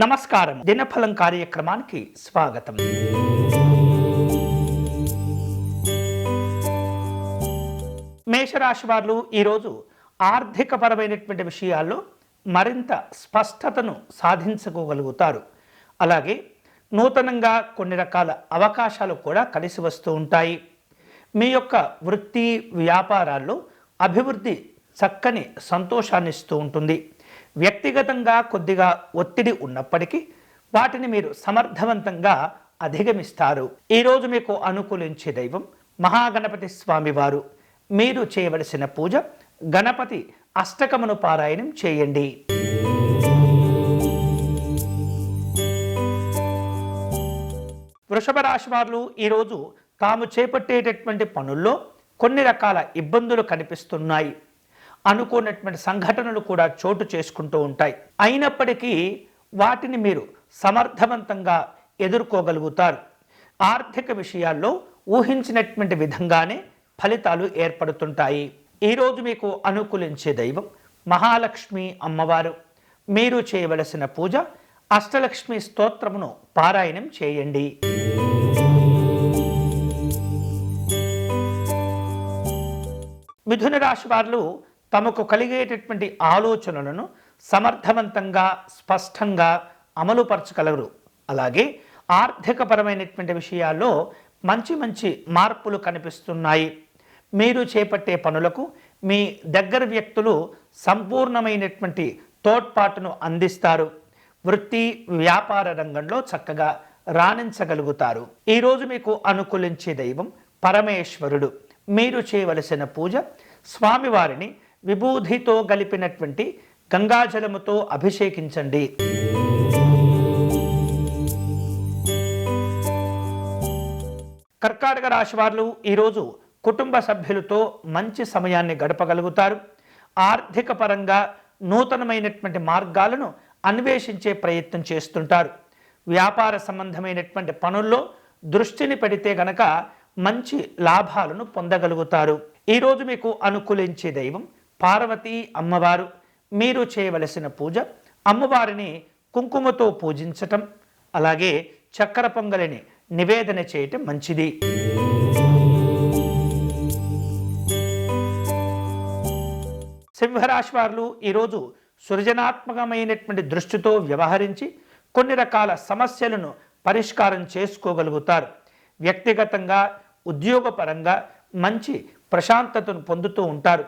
నమస్కారం. దినఫలం కార్యక్రమానికి స్వాగతం. మేషరాశి వారు ఈరోజు ఆర్థికపరమైనటువంటి విషయాల్లో మరింత స్పష్టతను సాధించుకోగలుగుతారు. అలాగే నూతనంగా కొన్ని రకాల అవకాశాలు కూడా కలిసి వస్తూ ఉంటాయి. మీ యొక్క వృత్తి వ్యాపారాల్లో అభివృద్ధి చక్కని సంతోషాన్ని ఇస్తూ ఉంటుంది. వ్యక్తిగతంగా కొద్దిగా ఒత్తిడి ఉన్నప్పటికీ వాటిని మీరు సమర్థవంతంగా అధిగమిస్తారు. ఈరోజు మీకు అనుకూలించే దైవం మహాగణపతి స్వామివారు మీరు చేయవలసిన పూజ గణపతి అష్టకమును పారాయణం చేయండి. వృషభ రాశి వారు ఈరోజు తాము చేపట్టేటటువంటి పనుల్లో కొన్ని రకాల ఇబ్బందులు కనిపిస్తున్నాయి. అనుకున్నటువంటి సంఘటనలు కూడా చోటు చేసుకుంటూ ఉంటాయి. అయినప్పటికీ వాటిని మీరు సమర్థవంతంగా ఎదుర్కోగలుగుతారు. ఆర్థిక విషయాల్లో ఊహించినటువంటి విధంగానే ఫలితాలు ఏర్పడుతుంటాయి. ఈరోజు మీకు అనుకూలించే దైవం మహాలక్ష్మి అమ్మవారు. మీరు చేయవలసిన పూజ అష్టలక్ష్మి స్తోత్రమును పారాయణం చేయండి. మిథున రాశి వారు తమకు కలిగేటటువంటి ఆలోచనలను సమర్థవంతంగా స్పష్టంగా అమలుపరచగలరు. అలాగే ఆర్థికపరమైనటువంటి విషయాల్లో మంచి మంచి మార్పులు కనిపిస్తున్నాయి. మీరు చేపట్టే పనులకు మీ దగ్గర వ్యక్తులు సంపూర్ణమైనటువంటి తోడ్పాటును అందిస్తారు. వృత్తి వ్యాపార రంగంలో చక్కగా రాణించగలుగుతారు. ఈరోజు మీకు అనుకూలించే దైవం పరమేశ్వరుడు. మీరు చేయవలసిన పూజ స్వామివారిని విభూధితో గలిపినటువంటి గంగాజలముతో అభిషేకించండి. కర్కాటక రాశి వారు ఈరోజు కుటుంబ సభ్యులతో మంచి సమయాన్ని గడపగలుగుతారు. ఆర్థిక పరంగా నూతనమైనటువంటి మార్గాలను అన్వేషించే ప్రయత్నం చేస్తుంటారు. వ్యాపార సంబంధమైనటువంటి పనుల్లో దృష్టిని పెడితే గనక మంచి లాభాలను పొందగలుగుతారు. ఈరోజు మీకు అనుకూలించే దైవం పార్వతీ అమ్మవారు మీరు చేయవలసిన పూజ అమ్మవారిని కుంకుమతో పూజించటం అలాగే చక్కెర పొంగలిని నివేదన చేయటం మంచిది. సింహరాశి వారు ఈరోజు సృజనాత్మకమైనటువంటి దృష్టితో వ్యవహరించి కొన్ని రకాల సమస్యలను పరిష్కారం చేసుకోగలుగుతారు. వ్యక్తిగతంగా ఉద్యోగపరంగా మంచి ప్రశాంతతను పొందుతూ ఉంటారు.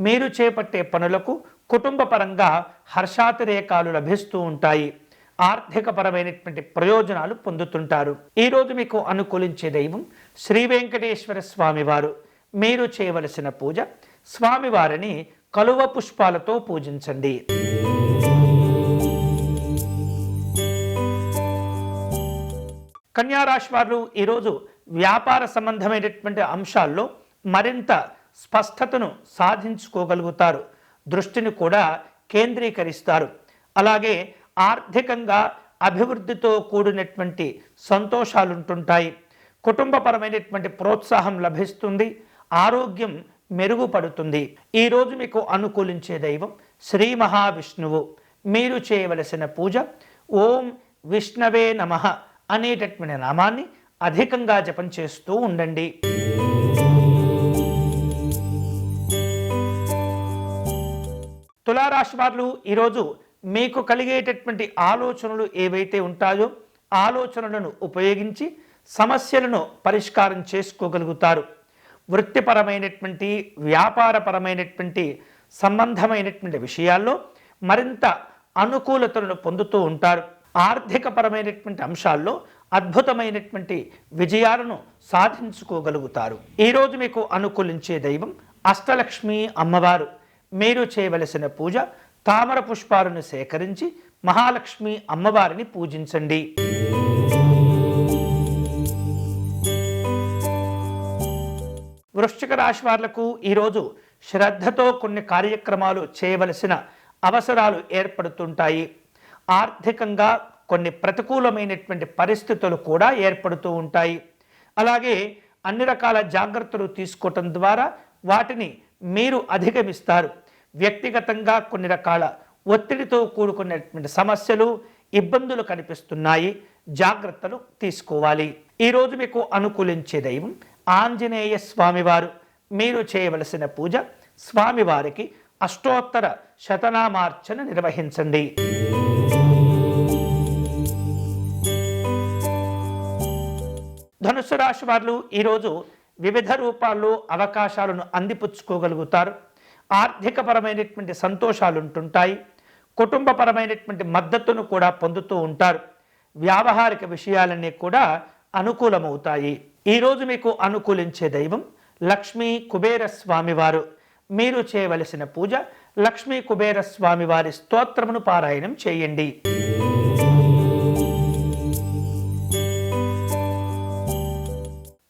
మీరు చేపట్టే పనులకు కుటుంబ పరంగా హర్షాతిరేకాలు లభిస్తూ ఉంటాయి. ఆర్థికపరమైనటువంటి ప్రయోజనాలు పొందుతుంటారు. ఈరోజు మీకు అనుకూలించే దైవం శ్రీ వెంకటేశ్వర స్వామివారు. మీరు చేయవలసిన పూజ స్వామివారిని కలువ పుష్పాలతో పూజించండి. కన్యారాశి వారు ఈరోజు వ్యాపార సంబంధమైనటువంటి అంశాల్లో మరింత స్పష్టతను సాధించుకోగలుగుతారు. దృష్టిని కూడా కేంద్రీకరిస్తారు. అలాగే ఆర్థికంగా అభివృద్ధితో కూడినటువంటి సంతోషాలుంటుంటాయి. కుటుంబపరమైనటువంటి ప్రోత్సాహం లభిస్తుంది. ఆరోగ్యం మెరుగుపడుతుంది. ఈరోజు మీకు అనుకూలించే దైవం శ్రీ మహావిష్ణువు. మీరు చేయవలసిన పూజ ఓం విష్ణవే నమ అనేటటువంటి నామాన్ని అధికంగా జపం చేస్తూ ఉండండి. తులారాశి వారు ఈరోజు మీకు కలిగేటటువంటి ఆలోచనలు ఏవైతే ఉంటాయో ఆలోచనలను ఉపయోగించి సమస్యలను పరిష్కారం చేసుకోగలుగుతారు. వృత్తిపరమైనటువంటి వ్యాపారపరమైనటువంటి సంబంధమైనటువంటి విషయాల్లో మరింత అనుకూలతలను పొందుతూ ఉంటారు. ఆర్థికపరమైనటువంటి అంశాల్లో అద్భుతమైనటువంటి విజయాలను సాధించుకోగలుగుతారు. ఈరోజు మీకు అనుకూలించే దైవం అష్టలక్ష్మి అమ్మవారు. మీరు చేయవలసిన పూజ తామర పుష్పాలను సేకరించి మహాలక్ష్మి అమ్మవారిని పూజించండి. వృశ్చిక రాశి వాళ్ళకు ఈరోజు శ్రద్ధతో కొన్ని కార్యక్రమాలు చేయవలసిన అవసరాలు ఏర్పడుతుంటాయి. ఆర్థికంగా కొన్ని ప్రతికూలమైనటువంటి పరిస్థితులు కూడా ఏర్పడుతూ ఉంటాయి. అలాగే అన్ని రకాల జాగ్రత్తలు తీసుకోవటం ద్వారా వాటిని మీరు అధిగమిస్తారు. వ్యక్తిగతంగా కొన్ని రకాల ఒత్తిడితో కూడుకున్నటువంటి సమస్యలు ఇబ్బందులు కనిపిస్తున్నాయి. జాగ్రత్తలు తీసుకోవాలి. ఈరోజు మీకు అనుకూలించే దైవం ఆంజనేయ స్వామివారు. మీరు చేయవలసిన పూజ స్వామివారికి అష్టోత్తర శతనామార్చన నిర్వహించండి. ధనుసు రాశి వారు ఈరోజు వివిధ రూపాల్లో అవకాశాలను అందిపుచ్చుకోగలుగుతారు. ఆర్థికపరమైనటువంటి సంతోషాలు ఉంటుంటాయి కుటుంబపరమైనటువంటి మద్దతును కూడా పొందుతూ ఉంటారు. వ్యావహారిక విషయాలన్నీ కూడా అనుకూలమవుతాయి. ఈరోజు మీకు అనుకూలించే దైవం లక్ష్మీ కుబేర స్వామివారు మీరు చేయవలసిన పూజ లక్ష్మీ కుబేర స్వామివారి స్తోత్రమును పారాయణం చేయండి.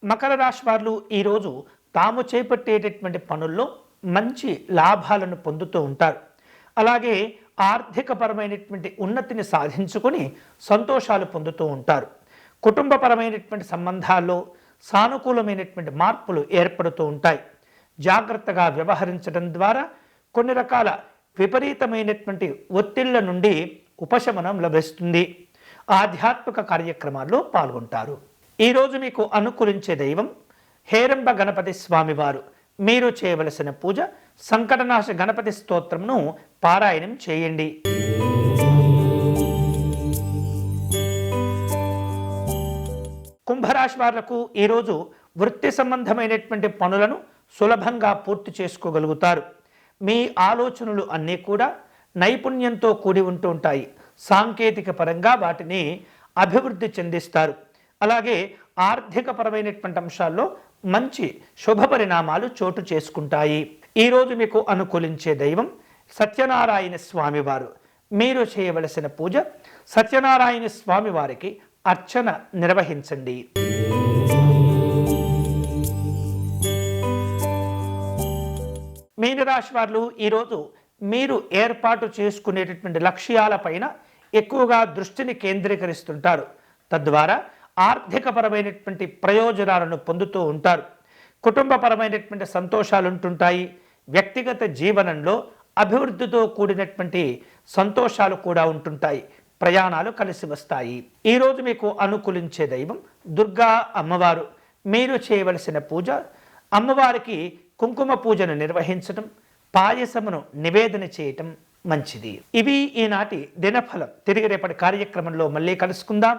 మకర రాశి వారు ఈరోజు తాము చేపట్టేటటువంటి పనుల్లో మంచి లాభాలను పొందుతూ ఉంటారు. అలాగే ఆర్థికపరమైనటువంటి ఉన్నతిని సాధించుకొని సంతోషాలు పొందుతూ ఉంటారు. కుటుంబపరమైనటువంటి సంబంధాల్లో సానుకూలమైనటువంటి మార్పులు ఏర్పడుతూ ఉంటాయి. జాగ్రత్తగా వ్యవహరించడం ద్వారా కొన్ని రకాల విపరీతమైనటువంటి ఒత్తిళ్ళ నుండి ఉపశమనం లభిస్తుంది. ఆధ్యాత్మిక కార్యక్రమాల్లో పాల్గొంటారు. ఈరోజు మీకు అనుకూలించే దైవం హేరంబ గణపతి స్వామివారు. మీరు చేయవలసిన పూజ సంకటనాశ గణపతి స్తోత్రంను పారాయణం చేయండి. కుంభరాశి వాళ్ళకు ఈరోజు వృత్తి సంబంధమైనటువంటి పనులను సులభంగా పూర్తి చేసుకోగలుగుతారు. మీ ఆలోచనలు అన్నీ కూడా నైపుణ్యంతో కూడి ఉంటూ ఉంటాయి. సాంకేతిక పరంగా వాటిని అభివృద్ధి చెందిస్తారు. అలాగే ఆర్థికపరమైనటువంటి అంశాల్లో మంచి శుభ పరిణామాలు చోటు చేసుకుంటాయి. ఈరోజు మీకు అనుకూలించే దైవం సత్యనారాయణ స్వామివారు. మీరు చేయవలసిన పూజ సత్యనారాయణ స్వామివారికి అర్చన నిర్వహించండి. మీనరాశి వారు ఈరోజు మీరు ఏర్పాటు చేసుకునేటటువంటి లక్ష్యాలపైన ఎక్కువగా దృష్టిని కేంద్రీకరిస్తుంటారు. తద్వారా ఆర్థికపరమైనటువంటి ప్రయోజనాలను పొందుతూ ఉంటారు. కుటుంబపరమైనటువంటి సంతోషాలు ఉంటుంటాయి వ్యక్తిగత జీవనంలో అభివృద్ధితో కూడినటువంటి సంతోషాలు కూడా ఉంటుంటాయి. ప్రయాణాలు కలిసి వస్తాయి. ఈరోజు మీకు అనుకూలించే దైవం దుర్గా అమ్మవారు. మీరు చేయవలసిన పూజ అమ్మవారికి కుంకుమ పూజను నిర్వహించటం పాయసమును నివేదన చేయటం మంచిది. ఇవి ఈనాటి దినఫలం. తిరిగి రేపటి కార్యక్రమంలో మళ్ళీ కలుసుకుందాం.